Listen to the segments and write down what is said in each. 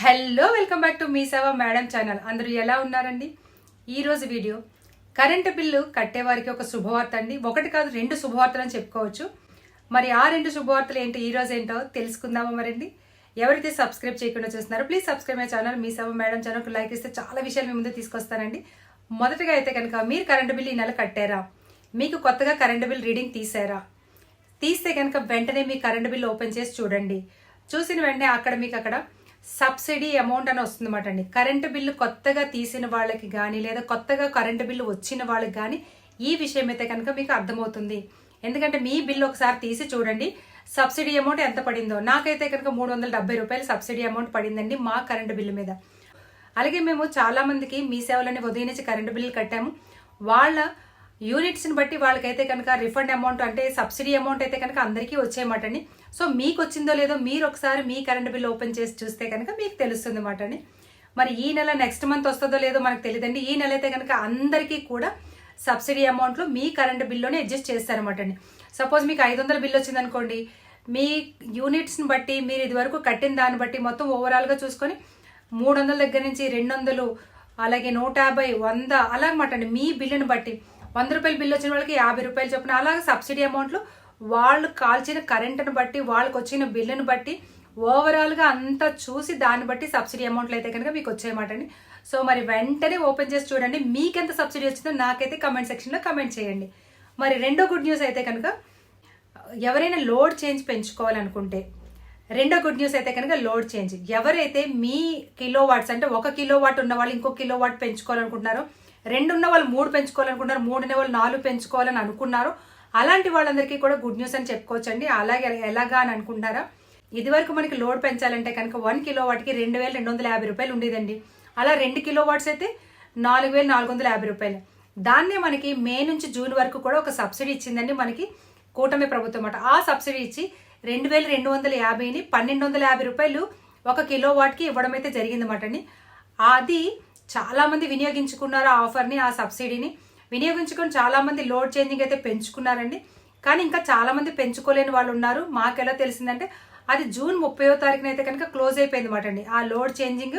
Hello welcome back to Mee Seva madam channel. అందరూ ఎలా ఉన్నారండి? ఈరోజు వీడియో కరెంటు బిల్లు కట్టేవారికి ఒక శుభవార్త అండి. ఒకటి కాదు రెండు శుభవార్తలు అని చెప్పుకోవచ్చు. మరి ఆ రెండు శుభవార్తలు ఏంటో ఈ రోజు ఏంటో తెలుసుకుందామా మరండి? ఎవరైతే సబ్స్క్రైబ్ చేయకుండా చూస్తున్నారో please subscribe my channel Mee Seva madam ఛానల్కి లైక్ ఇస్తే చాలా విషయాలు మీ ముందు తీసుకొస్తానండి. మొదటగా అయితే కనుక మీరు కరెంటు బిల్ ఈ నెల కట్టారా? మీకు కొత్తగా కరెంటు బిల్ రీడింగ్ తీసారా? తీస్తే కనుక వెంటనే మీ కరెంటు బిల్ ఓపెన్ చేసి చూడండి. చూసిన వెంటనే అక్కడ మీకు అక్కడ సబ్సిడీ అమౌంట్ అని వస్తుందన్నమాట అండి. కరెంటు బిల్లు కొత్తగా తీసిన వాళ్ళకి కానీ లేదా కొత్తగా కరెంటు బిల్లు వచ్చిన వాళ్ళకి కానీ ఈ విషయం అయితే కనుక మీకు అర్థమవుతుంది. ఎందుకంటే మీ బిల్లు ఒకసారి తీసి చూడండి సబ్సిడీ అమౌంట్ ఎంత పడిందో. నాకైతే కనుక మూడు వందల డెబ్బై రూపాయలు సబ్సిడీ అమౌంట్ పడిందండి మా కరెంటు బిల్లు మీద. అలాగే మేము చాలా మందికి మీ సేవలని ఉదయం నుంచి కరెంటు బిల్లు కట్టాము. వాళ్ళ యూనిట్స్ని బట్టి వాళ్ళకైతే కనుక రిఫండ్ అమౌంట్ అంటే సబ్సిడీ అమౌంట్ అయితే కనుక అందరికీ వచ్చేయమాట అండి సో మీకు వచ్చిందో లేదో మీరు ఒకసారి మీ కరెంట్ బిల్ ఓపెన్ చేసి చూస్తే కనుక మీకు తెలుస్తుంది అన్నమాట అండి మరి ఈ నెల నెక్స్ట్ మంత్ వస్తుందో లేదో మనకు తెలియదండి. ఈ నెల అయితే కనుక అందరికీ కూడా సబ్సిడీ అమౌంట్లో మీ కరెంట్ బిల్లోనే అడ్జస్ట్ చేస్తారన్నమాట అండి సపోజ్ మీకు ఐదు వందల బిల్ వచ్చిందనుకోండి మీ యూనిట్స్ని బట్టి మీరు ఇదివరకు కట్టిన దాన్ని బట్టి మొత్తం ఓవరాల్గా చూసుకొని మూడు వందల దగ్గర నుంచి రెండు వందలు అలాగే నూట యాభై వంద అలాగమాట అండి మీ బిల్లుని బట్టి వంద రూపాయలు బిల్లు వచ్చిన వాళ్ళకి యాభై రూపాయలు చొప్పున. అలాగే సబ్సిడీ అమౌంట్లు వాళ్ళు కాల్చిన కరెంటును బట్టి వాళ్ళకి వచ్చిన బిల్లును బట్టి ఓవరాల్గా అంతా చూసి దాన్ని బట్టి సబ్సిడీ అమౌంట్లు అయితే కనుక మీకు వచ్చాయన్నమాట అండి. సో మరి వెంటనే ఓపెన్ చేసి చూడండి. మీకెంత సబ్సిడీ వచ్చిందో నాకైతే కమెంట్ సెక్షన్లో కమెంట్ చేయండి. మరి రెండో గుడ్ న్యూస్ అయితే కనుక ఎవరైనా లోడ్ చేంజ్ పెంచుకోవాలనుకుంటే రెండో గుడ్ న్యూస్ అయితే కనుక లోడ్ చేంజ్ ఎవరైతే మీ కిలో వాట్స్ అంటే ఒక కిలో వాట్ ఉన్న వాళ్ళు ఇంకో కిలో వాట్ పెంచుకోవాలనుకుంటున్నారో రెండు ఉన్న వాళ్ళు మూడు పెంచుకోవాలనుకున్నారు మూడు ఉన్న వాళ్ళు నాలుగు పెంచుకోవాలని అనుకున్నారు. అలాంటి వాళ్ళందరికీ కూడా గుడ్ న్యూస్ అని చెప్పుకోవచ్చండి. అలాగే ఎలాగా అని అనుకుంటారా ఇదివరకు మనకి లోడ్ పెంచాలంటే కనుక వన్ కిలో వాటికి రెండు వేల రెండు వందల యాభై రూపాయలు ఉండేదండి. అలా రెండు కిలో వాట్స్ అయితే నాలుగు వేల నాలుగు వందల యాభై రూపాయలు. దాన్నే మనకి మే నుంచి జూన్ వరకు కూడా ఒక సబ్సిడీ ఇచ్చిందండి మనకి కూటమి ప్రభుత్వం అన్నమాట ఆ సబ్సిడీ ఇచ్చి రెండు వేల రెండు వందల యాభైని పన్నెండు వందల యాభై రూపాయలు ఒక కిలో వాట్కి ఇవ్వడం అయితే జరిగిందన్నమాట అండి. అది చాలామంది వినియోగించుకున్నారు ఆ ఆఫర్ని ఆ సబ్సిడీని. వినియోగించుకొని చాలామంది లోడ్ చేంజింగ్ అయితే పెంచుకున్నారండి. కానీ ఇంకా చాలామంది పెంచుకోలేని వాళ్ళు ఉన్నారు. మాకు ఎలా తెలిసిందంటే అది జూన్ ముప్పయో తారీఖున అయితే కనుక క్లోజ్ అయిపోయింది అనమాట అండి. ఆ లోడ్ చేంజింగ్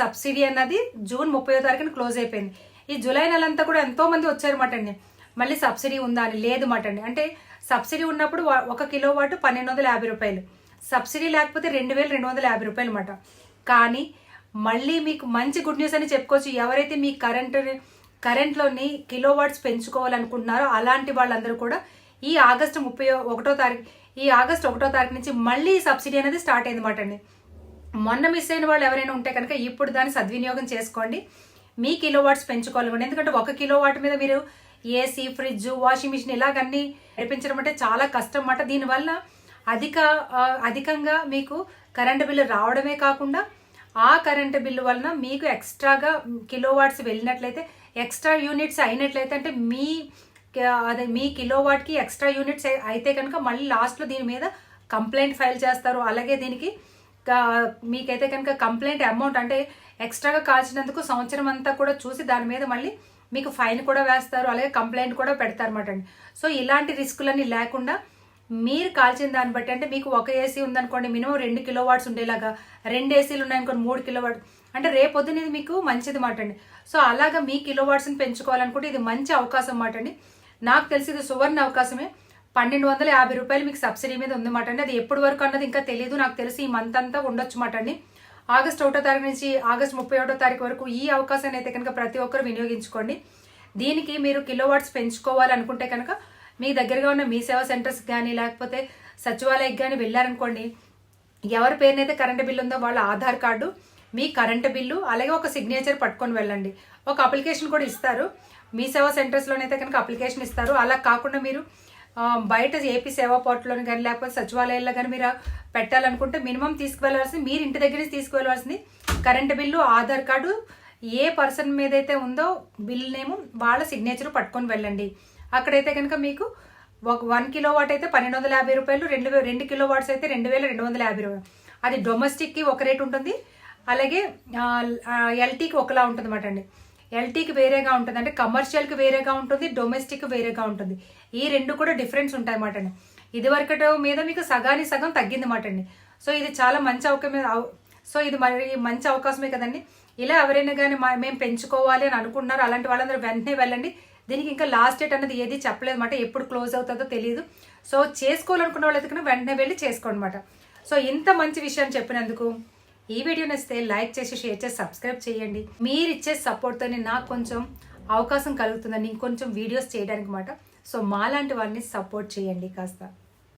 సబ్సిడీ అన్నది జూన్ ముప్పయో తారీఖున క్లోజ్ అయిపోయింది. ఈ జూలై నెలంతా కూడా ఎంతోమంది వచ్చారన్నమాట అండి. మళ్ళీ సబ్సిడీ ఉందా అని లేదు మాట అండి. అంటే సబ్సిడీ ఉన్నప్పుడు ఒక కిలో వాటు పన్నెండు వందల యాభై రూపాయలు. సబ్సిడీ లేకపోతే రెండు వేల రెండు వందల యాభై రూపాయలు మాట కానీ మళ్ళీ మీకు మంచి గుడ్ న్యూస్ అని చెప్పుకోవచ్చు. ఎవరైతే మీ కరెంట్ కరెంట్లోని కిలో వాట్స్ పెంచుకోవాలనుకుంటున్నారో అలాంటి వాళ్ళందరూ కూడా ఈ ఆగస్టు ముప్పై ఒకటో తారీఖు ఈ ఆగస్ట్ ఒకటో తారీఖు నుంచి మళ్ళీ ఈ సబ్సిడీ అనేది స్టార్ట్ అయింది అండి. మొన్న మిస్ అయిన వాళ్ళు ఎవరైనా ఉంటే కనుక ఇప్పుడు దాన్ని సద్వినియోగం చేసుకోండి. మీ కిలో వాట్స్ పెంచుకోవాలనుకోండి. ఎందుకంటే ఒక కిలో వాట్ మీద మీరు ఏసీ ఫ్రిడ్జ్ వాషింగ్ మిషన్ ఇలాగన్నీ నడిపించడం అంటే చాలా కష్టం అన్నమాట. దీనివల్ల అధిక అధికంగా మీకు కరెంటు బిల్లు రావడమే కాకుండా ఆ కరెంటు బిల్లు వలన మీకు ఎక్స్ట్రాగా కిలో వాట్స్ వెళ్ళినట్లయితే ఎక్స్ట్రా యూనిట్స్ అయినట్లయితే అంటే మీ అదే మీ కిలోవాట్కి ఎక్స్ట్రా యూనిట్స్ అయితే కనుక మళ్ళీ లాస్ట్లో దీని మీద కంప్లైంట్ ఫైల్ చేస్తారు. అలాగే దీనికి మీకైతే కనుక కంప్లైంట్ అమౌంట్ అంటే ఎక్స్ట్రాగా కాల్చినందుకు సంవత్సరం అంతా కూడా చూసి దాని మీద మళ్ళీ మీకు ఫైన్ కూడా వేస్తారు. అలాగే కంప్లైంట్ కూడా పెడతారన్నమాట అండి. సో ఇలాంటి రిస్కులన్నీ లేకుండా మీరు కాల్చిన దాన్ని బట్టి అంటే మీకు ఒక ఏసీ ఉందనుకోండి మినిమం రెండు కిలో వాట్స్ ఉండేలాగా. రెండు ఏసీలు ఉన్నాయనుకోండి మూడు కిలో వాట్ అంటే రేపొద్దున ఇది మీకు మంచిది మాట అండి. సో అలాగా మీ కిలో వాట్స్ని పెంచుకోవాలనుకుంటే ఇది మంచి అవకాశం మాట అండి. నాకు తెలిసి ఇది సువర్ణ అవకాశమే. పన్నెండు వందల యాభై రూపాయలు మీకు సబ్సిడీ మీద ఉందన్నమాట అండి. అది ఎప్పటి వరకు అన్నది ఇంకా తెలియదు నాకు తెలిసి ఈ మంత్ అంతా ఉండొచ్చు మాట అండి. ఆగస్ట్ ఒకటో తారీఖు నుంచి ఆగస్ట్ ముప్పై ఒకటో తారీఖు వరకు ఈ అవకాశాన్ని అయితే కనుక ప్రతి ఒక్కరు వినియోగించుకోండి. దీనికి మీరు కిలో వాట్స్ పెంచుకోవాలనుకుంటే కనుక మీ దగ్గరగా ఉన్న మీ సేవా సెంటర్స్ కానీ లేకపోతే సచివాలయకి కానీ వెళ్ళారనుకోండి ఎవరి పేరునైతే కరెంటు బిల్లు ఉందో వాళ్ళ ఆధార్ కార్డు మీ కరెంటు బిల్లు అలాగే ఒక సిగ్నేచర్ పట్టుకొని వెళ్ళండి. ఒక అప్లికేషన్ కూడా ఇస్తారు. మీ సేవా సెంటర్స్లోనైతే కనుక అప్లికేషన్ ఇస్తారు. అలా కాకుండా మీరు బయట ఏపీ సేవా పోర్టల్లోని కానీ లేకపోతే సచివాలయాల్లో కానీ మీరు పెట్టాలనుకుంటే మినిమం తీసుకువెళ్ళాల్సింది మీరు ఇంటి దగ్గర నుంచి తీసుకువెళ్ళాల్సింది కరెంటు బిల్లు ఆధార్ కార్డు ఏ పర్సన్ మీద అయితే ఉందో బిల్ నేమ్ వాళ్ళ సిగ్నేచర్ పట్టుకొని వెళ్ళండి. అక్కడైతే కనుక మీకు ఒక వన్ కిలో వాట్ అయితే పన్నెండు వందల యాభై రూపాయలు రెండు రెండు కిలో వాట్స్ అయితే రెండు వేల రెండు వందల యాభై రూపాయలు. అది డొమెస్టిక్కి ఒక రేట్ ఉంటుంది. అలాగే ఎల్టీకి ఒకలా ఉంటుంది అన్నమాట అండి. ఎల్టీకి వేరేగా ఉంటుంది అంటే కమర్షియల్కి వేరేగా ఉంటుంది డొమెస్టిక్ వేరేగా ఉంటుంది. ఈ రెండు కూడా డిఫరెన్స్ ఉంటాయి అన్నమాట అండి. ఇదివరకటి మీద మీకు సగాని సగం తగ్గింది అన్నమాట అండి. సో ఇది చాలా మంచి అవకాశం సో ఇది మరి మంచి అవకాశమే కదండి. ఇలా ఎవరైనా కానీ మా మేము పెంచుకోవాలి అని అనుకుంటున్నారు అలాంటి వాళ్ళందరూ వెంటనే వెళ్ళండి. దీనికి ఇంకా లాస్ట్ డేట్ అన్నది ఏది చెప్పలేదు అనమాట ఎప్పుడు క్లోజ్ అవుతుందో తెలియదు సో చేసుకోవాలనుకున్న వాళ్ళైతే వెంటనే వెళ్ళి చేసుకోండి అనమాట సో ఇంత మంచి విషయాన్ని చెప్పినందుకు ఈ వీడియో నచ్చితే లైక్ చేసి షేర్ చేసి సబ్స్క్రైబ్ చేయండి. మీరు ఇచ్చే సపోర్ట్తోనే నాకు కొంచెం అవకాశం కలుగుతుందని ఇంకొంచెం వీడియోస్ చేయడానికి మాట సో మాలాంటి వాళ్ళని సపోర్ట్ చేయండి కాస్త.